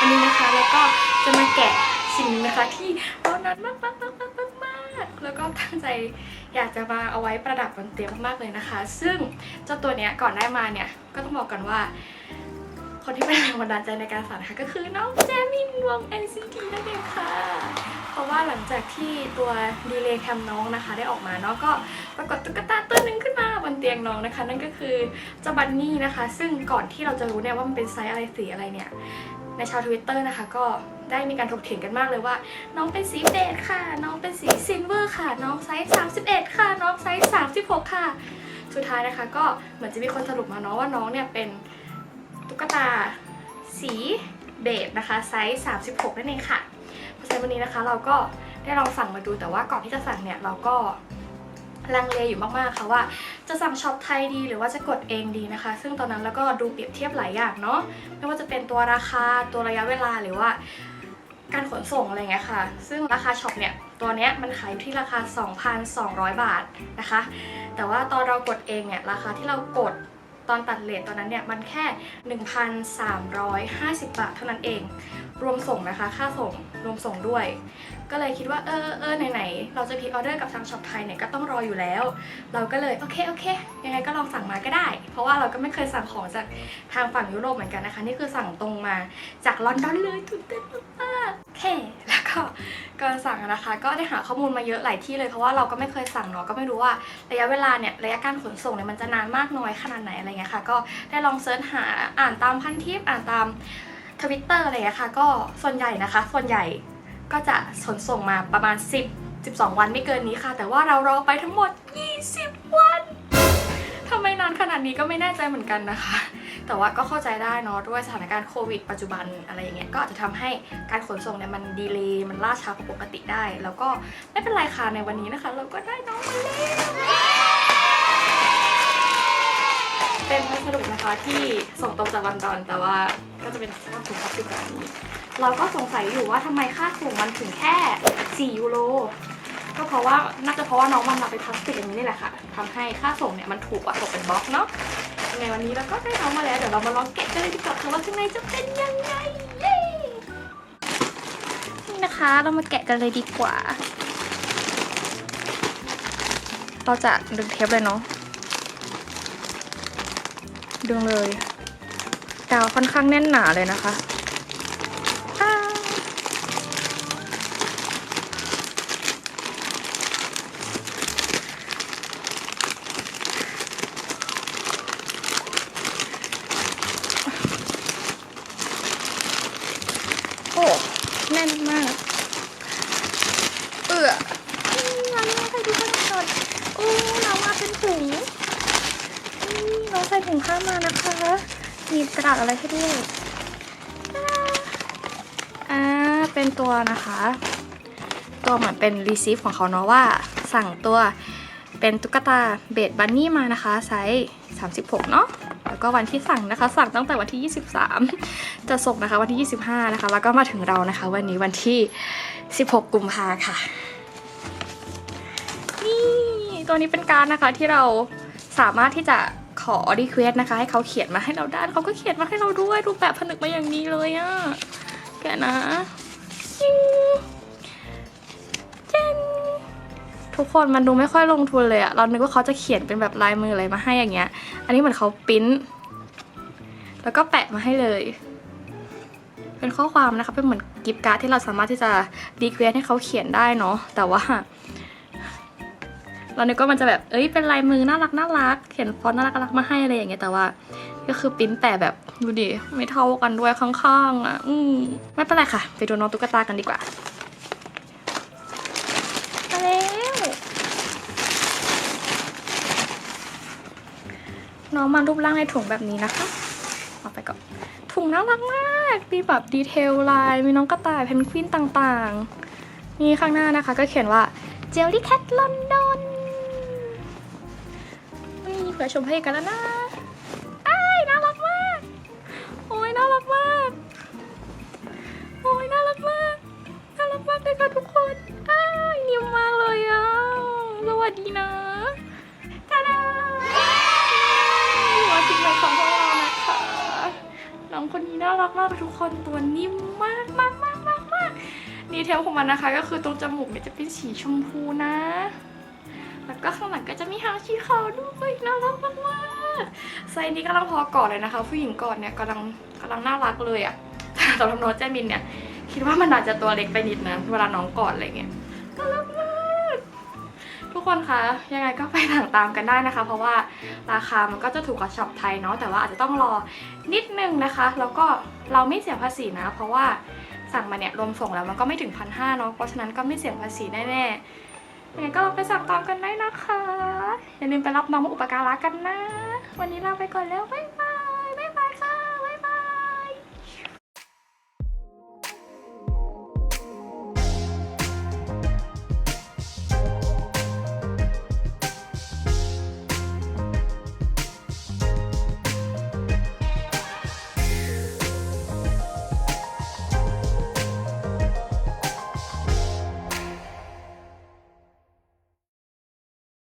อันนี้นะคะแล้วก็จะมาแกะสิ่งนึงนะคะที่เรานัดมากมากมากมากมากมากแล้วก็ตั้งใจอยากจะมาเอาไว้ประดับบนเตียงมากๆเลยนะคะ ซึ่งเจ้าตัวเนี้ยก่อนได้มาเนี่ยก็ต้องบอกกันว่า คนที่เป็นแรงบันดาลใจในการสั่นนะคะก็คือน้องแจมินวง NCT นั่นเองค่ะ เพราะว่าหลังจากที่ตัวดีเลย์แคมน้องนะคะ ได้ออกมาเนาะก็ปรากฏตุ๊กตาตัวหนึ่งขึ้นมาบนเตียงน้องนะคะ นั่นก็คือเจ้าบันนี่นะคะ ซึ่งก่อนที่เราจะรู้เนี่ยว่ามันเป็นไซส์อะไรสีอะไรเนี่ย ในชาวทวิตเตอร์นะคะ ก็ได้มีการถกเถียงกันมากเลยว่า น้องเป็นสีเบจค่ะ น้องเป็นสีซิลเวอร์ค่ะ น้องไซส์31 ค่ะ น้องไซส์36 ค่ะ สุดท้ายนะคะ ก็เหมือนจะมีคนสรุปมาเนาะว่าน้องเนี่ยเป็นตุ๊กตาสีเบจนะคะไซส์36 นั่นเองค่ะเพราะฉะนั้นวันนี้นะคะ เราก็ได้ลองสั่งมาดูแต่ว่าก่อนที่จะสั่งเนี่ยเราก็ ลังเลอยู่มากๆค่ะว่า จะสั่งช็อปไทยดีหรือว่าจะกดเองดีนะคะ ซึ่งตอนนั้นเราก็ดูเปรียบเทียบหลายอย่างเนาะไม่ว่าจะเป็นตัวราคาตัวระยะเวลาหรือว่าการขนส่งอะไรเงี้ยค่ะ ซึ่งราคาช็อปเนี่ย ตัวเนี้ยมันขายอยู่ที่ราคา 2,200 บาทนะคะ แต่ว่าตอนเรากดเองเนี่ย ราคาที่เรากด ตอนตัดเลทตอนนั้นเนี่ยมันแค่ 1,350 บาทเท่านั้นเอง รวมส่งนะคะ ค่าส่งรวมส่งด้วย ก็เลยคิดว่าเออเออไหนๆเราจะพรีออเดอร์กับทางช็อปไทยเนี่ยก็ต้องรออยู่แล้ว เราก็เลยโอเคโอเค ยังไงก็ลองสั่งมาก็ได้ เพราะว่าเราก็ไม่เคยสั่งของจากทางฝั่งยุโรปเหมือนกันนะคะ นี่คือสั่งตรงมาจากลอนดอนเลยตื่นเต้นมากโอเคแล้ว ก็ก่อนสั่งนะคะก็ได้หาข้อมูลมาเยอะหลายที่เลยเพราะว่าเราก็ไม่เคยสั่งเนาะก็ไม่รู้ว่าระยะเวลาเนี่ยระยะการขนส่งเนี่ยมันจะนานมากน้อยขนาดไหนอะไรเงี้ยค่ะก็ได้ลองเซิร์ชหาอ่านตามพันทิปอ่านตามทวิตเตอร์อะไรเงี้ยค่ะก็ส่วนใหญ่นะคะ ส่วนใหญ่ก็จะขนส่งมาประมาณ 10 12 วันไม่เกินนี้ค่ะ แต่ว่าเรารอไปทั้งหมด 20 วันทำไมนานขนาดนี้ก็ไม่แน่ใจเหมือนกันนะคะ แต่ว่าก็เข้าใจได้เนาะด้วยสถานการณ์โควิดปัจจุบันอะไรอย่างเงี้ยก็อาจจะทำให้การขนส่งเนี่ยมันดีเลย์มันล่าช้ากว่าปกติได้ แล้วก็ไม่เป็นไรค่ะในวันนี้นะคะ เราก็ได้น้องมาแล้วเป็นพัสดุนะคะที่ส่งตรงจากลอนดอน แต่ว่าก็จะเป็นสภาพถุงพลาสติกแบบนี้เราก็สงสัยอยู่ว่าทำไมค่าส่งมันถึงแค่ 4 ยูโรก็เพราะว่าน่าจะเพราะว่าน้องมันมาเป็นพลาสติกอย่างนี้นี่แหละค่ะทำให้ค่าส่งเนี่ยมันถูกกว่าตกเป็นบล็อกเนาะ ยังไงวันนี้เราก็ได้น้องมาแล้ว เดี๋ยวเรามาลองแกะกันเลยดีกว่าค่ะว่าข้างในจะเป็นยังไงเย้นี่นะคะ เรามาแกะกันเลยดีกว่า เราจะดึงเทปเลยเนาะ ดึงเลย กาวค่อนข้างแน่นหนาเลยนะคะอ้าวโอ้แน่นมาก เอืออืมเราไม่ใส่ดูข้างในก่อนโอ้เรามาเป็นถุงอืมเรา ใส่ถุงข้ามานะคะ มีกระดาษอะไรให้ด้วยอ่าเป็นตัวนะคะ ตัวเหมือนเป็นรีซีฟของเขาเนาะว่าสั่งตัวเป็นตุ๊กตาเบดบันนี่มานะคะไซส์36 เนาะแล้วก็วันที่สั่งนะคะ สั่งตั้งแต่วันที่ 23 จะส่งนะคะวันที่ 25 นะคะ แล้วก็มาถึงเรานะคะ วันนี้วันที่ 16 กุมภาค่ะ นี่ตัวนี้เป็นการนะคะที่เราสามารถที่จะ ขอรีเควสนะคะ ให้เขาเขียนมาให้เราได้เขาก็เขียนมาให้เราด้วยรูปแบบผนึกมาอย่างนี้เลยอะแกนะจิ้งเจนทุกคนมันดูไม่ค่อยลงทุนเลยอะเรานึกว่าเขาจะเขียนเป็นแบบลายมืออะไรมาให้อย่างเงี้ย อันนี้เหมือนเขาปิ้นแล้วก็แปะมาให้เลย เป็นข้อความนะคะเป็นเหมือนกิฟต์การ์ดที่เราสามารถที่จะรีเควสให้เขาเขียนได้เนาะแต่ว่า เรานึกว่ามันจะแบบเอ้ยเป็นลายมือน่ารักน่ารักเขียนฟอนต์น่ารักน่ารักมาให้อะไรอย่างเงี้ยแต่ว่า ก็คือปิ้นแปะแบบดูดิไม่เท่ากันด้วยข้างๆอะอืมไม่เป็นไรค่ะ ไปดูน้องตุ๊กตากันดีกว่ามาแล้วน้องมารูปร่างในถุงแบบนี้นะคะเอาไปก่อนถุงน่ารักมากมีแบบดีเทลลายมีน้องกระต่ายเพนกวินต่างๆนี่ข้างหน้านะคะ ก็เขียนว่า Jellycat London นี่เผื่อชมให้กันแล้วนะอ้น่ารักมาก โอ้ยน่ารักมาก โอ้ยน่ารักมาก น่ารักมากเลยค่ะทุกคนอ้ายนิ่มมากเลยอะ สวัสดีนะตาดาหัวสิ่งใหม่ของพวกเรานะคะ น้องคนนี้น่ารักมากทุกคนตัวนิ่มมากมากมากมากมากดีเทลของมันนะคะ ก็คือตรงจมูกเนี่ยจะเป็นสีชมพูนะ แล้วก็ข้างหลังก็จะมีหางสีขาวด้วย ไซส์นี้กำลังพอกอดเลยนะคะ ผู้หญิงกอดเนี่ยกำลังกำลังน่ารักเลยอะแต่สำหรับน้องแจมินเนี่ย คิดว่ามันอาจจะตัวเล็กไปนิดนะเวลาน้องกอดอะไรเงี้ยน่ารักมากทุกคนคะยังไงก็ไปสั่งตามกันได้นะคะ เพราะว่าราคามันก็จะถูกกว่าช็อปไทยเนาะแต่ว่าอาจจะต้องรอนิดนึงนะคะ แล้วก็เราไม่เสียภาษีนะ เพราะว่าสั่งมาเนี่ยรวมส่งแล้วมันก็ไม่ถึงพันห้าเนาะเพราะฉะนั้นก็ไม่เสียภาษีแน่ๆยังไงก็ลองไปสั่งตามกันได้นะคะ อย่าลืมไปรับน้องมาอุปการะกันนะ วันนี้ลาไปก่อนแล้วบ๊ายบาย